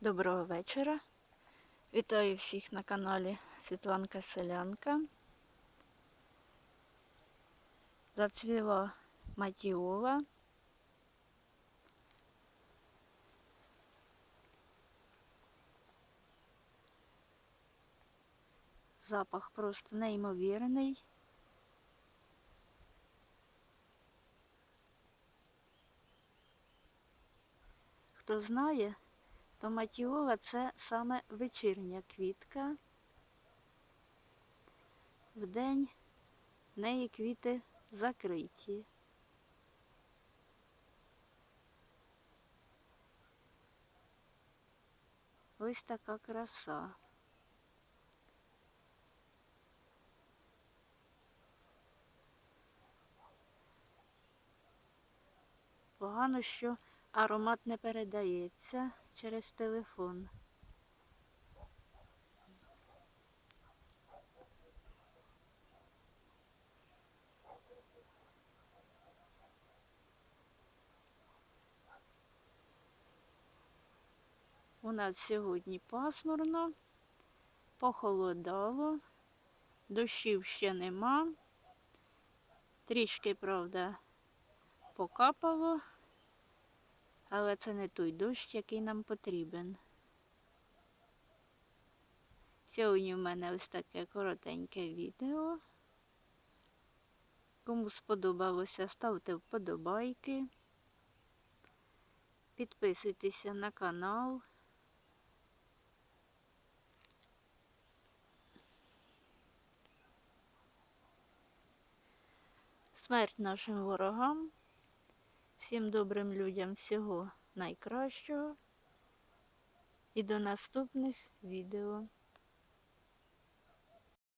Доброго вечора. Вітаю всіх на каналі Світланка Селянка. Зацвіла матіола. Запах просто неймовірний. Хто знає, то матіола це саме вечірня квітка. Вдень в неї квіти закриті. Ось така краса. Погано, що аромат не передається через телефон. У нас сьогодні пасмурно, похолодало, дощів ще нема. Трішки, правда, покапало, але це не той дощ, який нам потрібен. Сьогодні в мене ось таке коротеньке відео. Кому сподобалося, ставте вподобайки. Підписуйтеся на канал. Смерть нашим ворогам. Всім добрим людям всього найкращого. І до наступних відео.